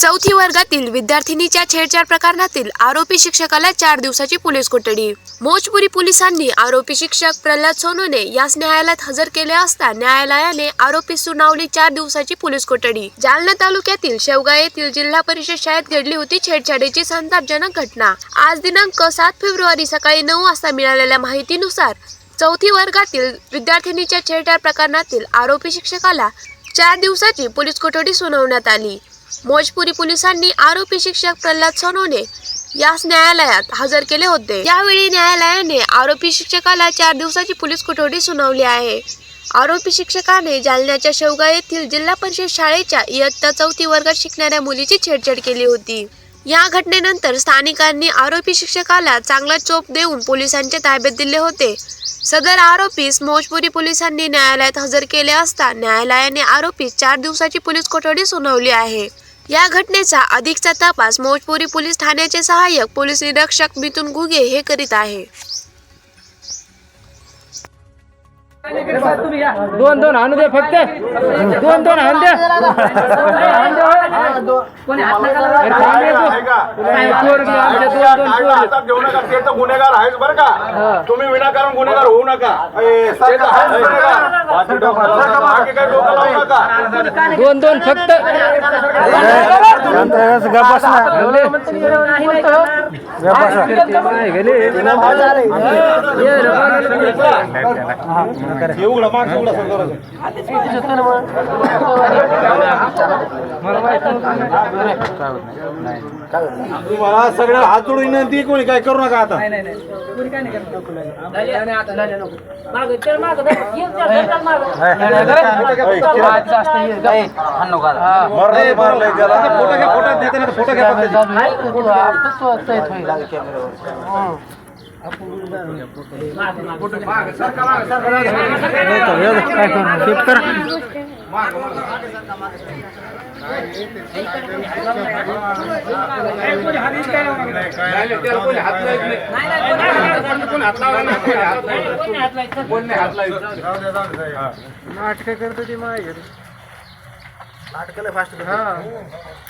चौथी वर्गातील विद्यार्थिनीच्या छेडछाड प्रकरणातील आरोपी शिक्षकाला चार दिवसाची पोलीस कोठडी. मोजपुरी पोलिसांनी आरोपी शिक्षक प्रल्हाद सोनोने यास न्यायालयात हजर केले असता न्यायालयाने आरोपी सुनावली चार दिवसाची पोलीस कोठडी. जालना तालुक्यातील शेवगा येथील जिल्हा परिषद शाळेत घडली होती छेडछाडीची संतापजनक घटना. आज दिनांक सात फेब्रुवारी सकाळी नऊ वाजता मिळालेल्या माहितीनुसार चौथी वर्गातील विद्यार्थिनीच्या छेडछाड प्रकरणातील आरोपी शिक्षकाला चार दिवसाची पोलीस कोठडी सुनावण्यात आली. मोजपुरी पोलिसांनी आरोपी शिक्षक प्रल्हाद सोनवणे यास न्यायालयात हजर केले होते. यावेळी न्यायालयाने आरोपी शिक्षकाला चार दिवसाची पोलीस कोठडी सुनावली आहे. आरोपी शिक्षकाने जालन्याच्या शेवगा येथील जिल्हा परिषद शाळेच्या इयत्ता चौथी वर्गात शिकणाऱ्या मुलीची छेडछाड केली होती. या घटनेनंतर स्थानिकांनी आरोपी शिक्षकाला चांगला चोप देऊन पोलिसांच्या ताब्यात दिले होते. सदर आरोपीस मोजपुरी पोलिसांनी न्यायालयात हजर केले असता न्यायालयाने आरोपीस चार दिवसाची पोलीस कोठडी सुनावली आहे. या घटनेचा अधिकचा तपास मोजपुरी पोलीस ठाण्याचे सहाय्यक पोलीस निरीक्षक मिथुन घुगे हे करीत आहे. दोन दोन आणू दे फक्त. दोन दोन आणू द्या दोन दोन गुन्हेगार आहेच बरं का तुम्ही विनाकारण गुन्हेगार होऊ नका ते तर आहेच तुम्हाला सगळ्या हात जोडून विनंती कोणी काय करू नका आता मारलंय मारलंय त्याला फोटो घ्या फोटो देते ना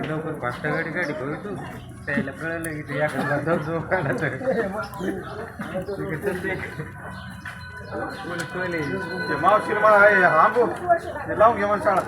लवकर फास्ट गाडी गाडी तू त्याला कळलं की ते एखादा जाऊ जो काढा तर मावशीला मला हे हांबू ते लावून घे मला शाळा